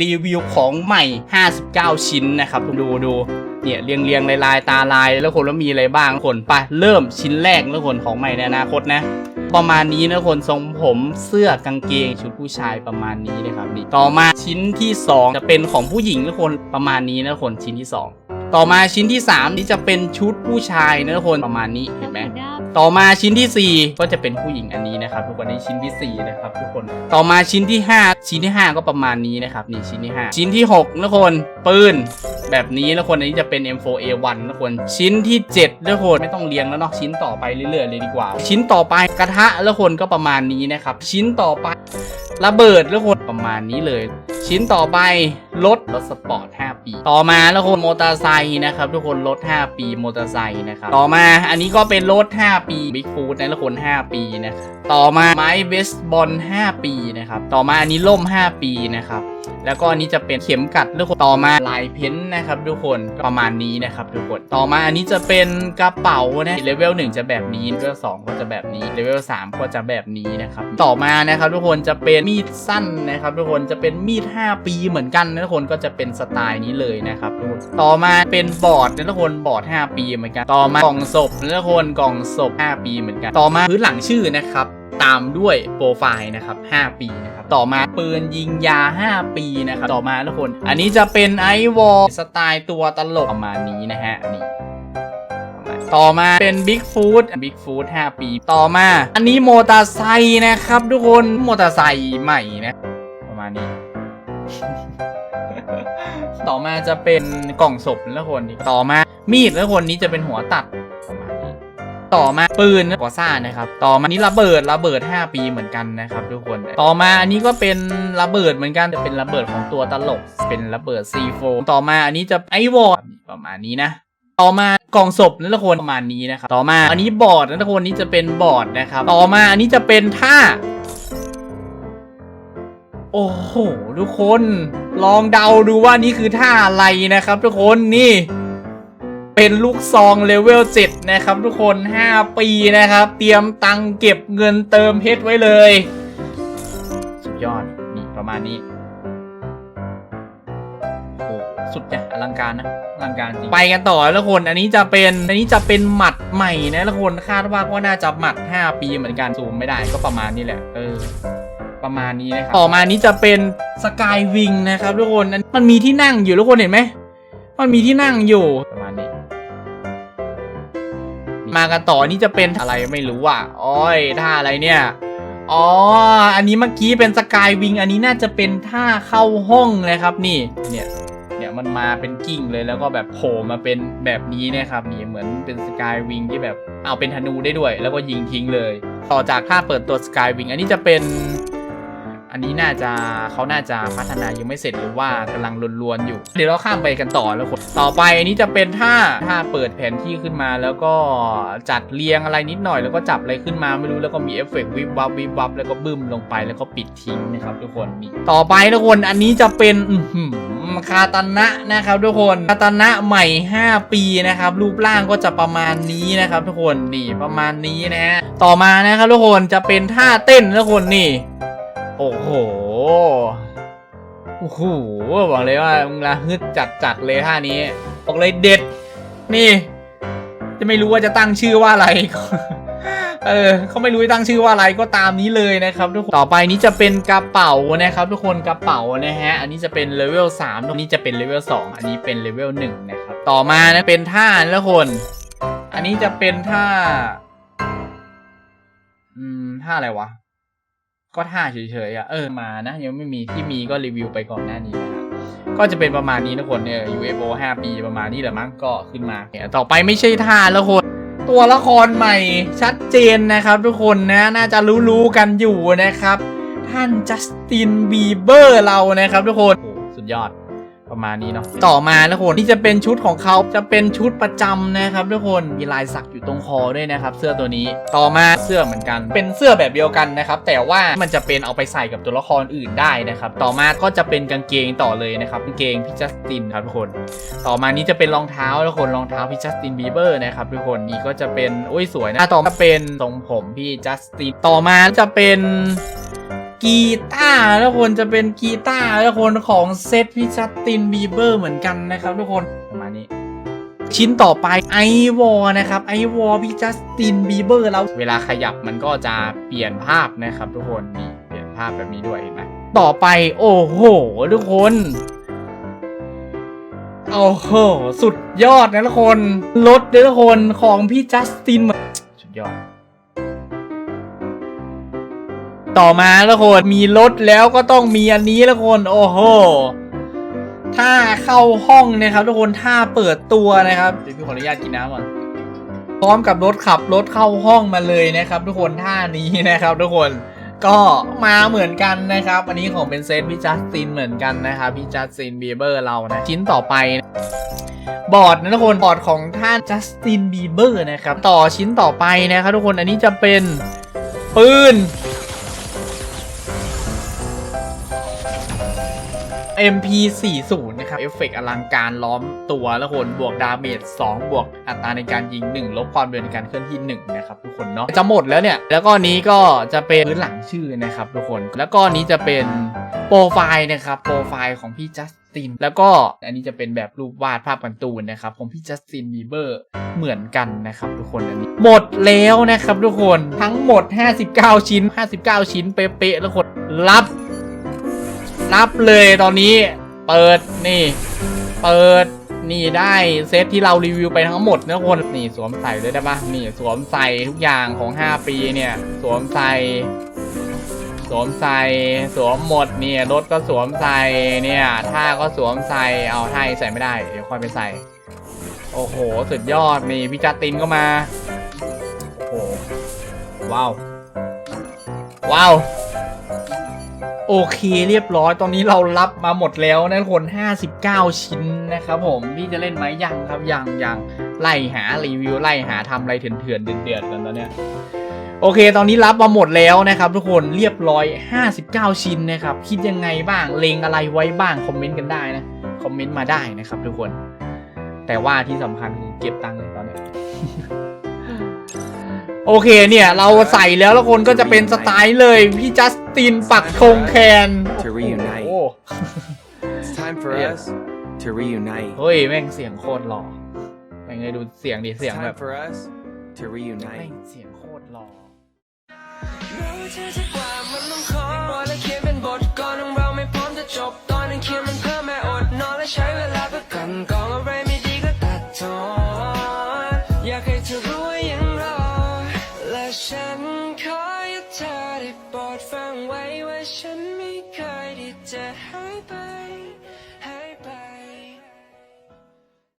รีวิวของใหม่ 59 ชิ้นนะครับดูดูเนี่ยเรียงเรียงลายลายตาลายแล้วคนแล้วมีอะไรบ้างคนไปเริ่มชิ้นแรกแล้วคนของใหม่ในอนาคตนะ ประมาณนี้นะคนทรงผมเสื้อกางเกงชุดผู้ชายประมาณนี้นะครับนี่ต่อมาชิ้นที่ 2 จะเป็นของผู้หญิงนะคนประมาณนี้นะคนชิ้นที่ 2 ต่อมาชิ้นที่ 3 นี่จะเป็นชุดผู้ชายนะคนประมาณนี้เห็นไหม ต่อมาชิ้นทีสี่ 4 ก็จะเป็นผู้หญิงอันนี้นะครับทุกคนในชิ้นที่4นะครับทุกคนต่อมาชิ้นที่ 5 ชิ้นที่ 5 ก็ประมาณนี้นะครับนี่ชิ้นที่ 5 ชิ้นที่6นะคนปืนแบบนี้นะคนอันนี้จะเป็น M4A1 นะคนชิ้นที่7นะคนไม่ต้องเรียงแล้วเนาะชิ้นต่อไปเรื่อยๆเลยดีกว่า ชิ้นต่อไปกระทะแล้วคนก็ประมาณนี้นะครับชิ้นต่อไประเบิดแล้วคนประมาณนี้เลย ชิ้นต่อไปรถรถสปอร์ต5 ปี ต่อมาแล้วคนมอเตอร์ไซค์นะครับทุกคนรถ5ปีมอเตอร์ไซค์นะครับต่อมาอันนี้ก็เป็นรถ5ปีบิ๊กฟูดนะทุกคน 5 ปีนะครับต่อมาไม้เบสบอล 5 ปีนะครับต่อมาอันนี้ล่ม 5 ปีนะครับแล้วก็อันนี้จะเป็นเข็มกัดทุกคนต่อมาลายเพ้นนะครับทุกคนประมาณนี้นะครับทุกคนต่อมาอันนี้จะเป็นกระเป๋านะเลเวล1จะแบบนี้เลเวล2ก็จะแบบนี้เลเวล3ก็จะแบบนี้นะครับต่อมานะครับทุกคนจะเป็นมีดสั้นนะครับทุกคนจะเป็นมีด 5 ปีเหมือนกันนะทุกคนก็จะเป็นสไตล์นี้เลยนะครับทุกคนต่อมาเป็นบอร์ดนะทุกคนบอร์ด 5 ปีเหมือนกัน ต่อมากล่องศพนะทุกคนกล่องศพ 5 ปีเหมือนกัน ต่อมาพื้นหลังชื่อนะครับตามด้วยโปรไฟล์นะครับ 5 ปีนะครับ ต่อมาปืนยิงยา 5 ปีนะครับ ต่อมาทุกคน อันนี้จะเป็นไอวอลสไตล์ตัวตลกประมาณนี้นะฮะนี่ต่อมาเป็น Big Food Big Food 5 ปี ต่อมา อันนี้มอเตอร์ไซค์นะครับ ทุกคนมอเตอร์ไซค์ใหม่นะประมาณนี้ ต่อมาจะเป็นกล่องศพแล้วคนนี้ต่อมามีดแล้วคนนี้จะเป็นหัวตัดประมาณนี้ต่อมาปืนกอซ่านะครับ ต่อมานี้ระเบิดระเบิด 5 ปีเหมือนกันนะครับ ทุกคน ต่อมาอันนี้ก็เป็นระเบิดเหมือนกันจะเป็นระเบิดของตัวตลก เป็นระเบิด C4 ต่อมาอันนี้จะไอวอร์ประมาณนี้นะต่อมากล่องศพนั่นละคนประมาณนี้นะครับ ต่อมาอันนี้บอร์ดนั่นละคนนี้จะเป็นบอร์ดนะครับ ต่อมาอันนี้จะเป็นท่า โอ้โห ทุกคน ลองเดาดูว่านี่คือท่าอะไรนะครับ ทุกคนนี่ เป็นลูกซองเลเวล7นะครับ ทุกคน 5 ปีนะครับ เตรียมตังเก็บเงินเติมเพชรไว้เลย สุดยอดนี่ประมาณนี้โอ้โหสุดเนี่ยอลังการนะอลังการจริงไปกันต่อแล้วคน อันนี้จะเป็นอันนี้จะเป็นหมัดใหม่นะแล้วคนคาดว่าก็น่าจะหมัด 5 ปีเหมือนกันซูมไม่ได้ก็ประมาณนี้แหละเออ ประมาณนี้นะครับต่อมานี้จะเป็นสกายวิงนะครับทุกคนอันมันมีที่นั่งอยู่ทุกคนเห็นไหมมันมีที่นั่งอยู่ประมาณนี้มากันต่อนี่จะเป็นอะไรไม่รู้อะอ้อยท่าอะไรเนี่ยอ๋อ อันนี้เมื่อกี้เป็นสกายวิง อันนี้น่าจะเป็นท่าเข้าห้องนะครับนี่ เนี่ย เนี่ยมันมาเป็นกิ่งเลยแล้วก็แบบโผล่มาเป็นแบบนี้นะครับนี่เหมือนเป็นสกายวิงที่แบบเอาเป็นธนูได้ด้วย แล้วก็ยิงทิ้งเลย ต่อจากท่าเปิดตัวสกายวิง อันนี้จะเป็น อันนี้น่าจะเขาน่าจะพัฒนายังไม่เสร็จหรือว่ากำลังลวนๆอยู่ เดี๋ยวเราข้ามไปกันต่อแล้วคนต่อไปอันนี้จะเป็นท่าท่าเปิดแผนที่ขึ้นมาแล้วก็จัดเรียงอะไรนิดหน่อย แล้วก็จับอะไรขึ้นมาไม่รู้แล้วก็มีเอฟเฟกต์วิบวับวิบวับแล้วก็บึ้มลงไปแล้วก็ปิดทิ้งนะครับทุกคนนี่ต่อไปทุกคนอันนี้จะเป็นคาตานะนะครับทุกคนคาตานะใหม่ 5 ปีนะครับรูปร่างก็จะประมาณนี้นะครับ ทุกคนนี่ประมาณนี้นะฮะต่อมานะครับทุกคนจะเป็นท่าเต้นทุกคนนี่ โอ้โห โอ้โห บอกเลยว่ามึงละฮึดจัดจัดๆเลยท่านี้ บอกเลยเด็ด นี่ จะไม่รู้ว่าจะตั้งชื่อว่าอะไร เออเขาไม่รู้จะตั้งชื่อว่าอะไรก็ตามนี้เลยนะครับทุกคน ต่อไปนี้จะเป็นกระเป๋านะครับ ทุกคนกระเป๋านะฮะ อันนี้จะเป็นเลเวล3ตรงนี้จะเป็นเลเวล2อันนี้เป็นเลเวล1นะครับ ต่อมานะเป็นท่านะทุกคน อันนี้จะเป็นท่า อืมท่าอะไรวะ ก็ท่าเฉยๆอะเออมานะ ยังไม่มีที่มีก็รีวิวไปก่อนหน้านี้นะครับก็จะเป็นประมาณนี้นะคนเนี่ย UFO 5 ปีประมาณนี้แหละมั้งก็ขึ้นมาเนี่ยต่อไปไม่ใช่ท่าแล้วคน ตัวละครใหม่ชัดเจนนะครับทุกคนนะน่าจะรู้ๆกันอยู่นะครับ ท่านจัสตินบีเบอร์เรานะครับทุกคนสุดยอด ประมาณนี้เนาะต่อมาทุกคนนี่จะเป็นชุดของเขาจะเป็นชุดประจำนะครับทุกคนมีลายสักอยู่ตรงคอด้วยนะครับ เสื้อตัวนี้ต่อมาเสื้อเหมือนกัน เป็นเสื้อแบบเดียวกันนะครับ แต่ว่ามันจะเป็นเอาไปใส่กับตัวละครอื่นได้นะครับ ต่อมาก็จะเป็นกางเกงต่อเลยนะครับกางเกงพี่จัสตินครับทุกคน ต่อมานี้จะเป็นรองเท้าทุกคนรองเท้าพี่จัสตินบีเบอร์นะครับทุกคนนี่ก็จะเป็นโอ้ยสวยนะต่อมาเป็นทรงผมพี่จัสตินต่อมาจะเป็น กีตาร์ทุกคนจะเป็นกีตาร์ทุกคนของเซตพี่จัสตินบีเบอร์เหมือนกันนะครับทุกคนประมาณนี้ ชิ้นต่อไปไอวอนะครับไอวอพี่จัสตินบีเบอร์แล้วเวลาขยับมันก็จะเปลี่ยนภาพนะครับทุกคนนี่เปลี่ยนภาพแบบนี้ด้วยเห็นไหมต่อไป โอ้โห ทุกคนโอ้โห สุดยอดนะทุกคน รถนะทุกคนของพี่จัสตินสุดยอด ต่อมาแล้วคนมีรถแล้วก็ต้องมีอันนี้แล้วคนโอ้โหถ้าเข้าห้องนะครับทุกคนถ้าเปิดตัวนะครับเดี๋ยวพี่ขออนุญาตกินน้ำก่อนพร้อมกับรถขับรถเข้าห้องมาเลยนะครับ ทุกคนท่านี้นะครับ ทุกคนก็มาเหมือนกันนะครับ อันนี้ของเป็นเซตพี่จัสตินเหมือนกันนะครับพี่จัสตินบีเบอร์เรานะชิ้นต่อไปบอร์ดนะทุกคนบอร์ดของท่านจัสตินบีเบอร์นะครับ ต่อชิ้นต่อไปนะครับทุกคนอันนี้จะเป็นปืน MP40 นะครับ เอฟเฟกต์อลังการล้อมตัวแล้วคนบวกดาเมจ2บวกอัตราในการยิง 1 ลบความเร็วในการเคลื่อนที่ 1 นะครับทุกคนเนาะจะหมดแล้วเนี่ย แล้วก็นี้ก็จะเป็นพื้นหลังชื่อนะครับทุกคน แล้วก็นี้จะเป็นโปรไฟล์นะครับโปรไฟล์ของพี่จัสตินแล้วก็อันนี้จะเป็นแบบรูปวาดภาพการ์ตูนนะครับของพี่จัสตินบีเบอร์เหมือนกันนะครับทุกคนอันนี้หมดแล้วนะครับทุกคนทั้งหมด 59 ชิ้น 59 ชิ้นเป๊ะๆแล้วคนรับ รับเลยตอนนี้เปิดนี่ เปิดนี่ได้เซตที่เรารีวิวไปทั้งหมดนะคนนี่สวมใส่เลยได้ปะนี่สวมใส่ทุกอย่างของ 5 ปีเนี่ย สวมใส่สวมใส่สวมหมดเนี่ยรถก็สวมใส่เนี่ยท่าก็สวมใส่เอาท่าใส่ไม่ได้เดี๋ยวค่อยไปใส่ โอ้โห สุดยอดนี่พี่จัตินก็มา โอ้โหว้าว ว้าว โอเคเรียบร้อย ตอนนี้เรารับมาหมดแล้วนะทุกคน 59 ชิ้นนะครับผมพี่จะเล่นไหมยังครับยังยังไล่หารีวิวไล่หาทำอะไรเถื่อนๆเดือดๆกันตอนเนี้ยโอเค ตอนนี้รับมาหมดแล้วนะครับ ทุกคนเรียบร้อย 59 ชิ้นนะครับ คิดยังไงบ้าง เลงอะไรไว้บ้าง คอมเมนต์กันได้นะ คอมเมนต์มาได้นะครับทุกคน แต่ว่าที่สำคัญคือเก็บตังค์เลยตอนเนี้ย โอเคเนี่ย เราใส่แล้วแล้วคนก็จะเป็นสไตล์เลย พี่จัสตินปักธงแคน To reunite โอ้โห It's time for Yeah. us to reunite. เฮ้ย แม่งเสียงโคตรหล่อแม่งเลยดูเสียงดิ It's เสียงแบบ time for us to แม่ reunite. งเสียงโคตรหล่อ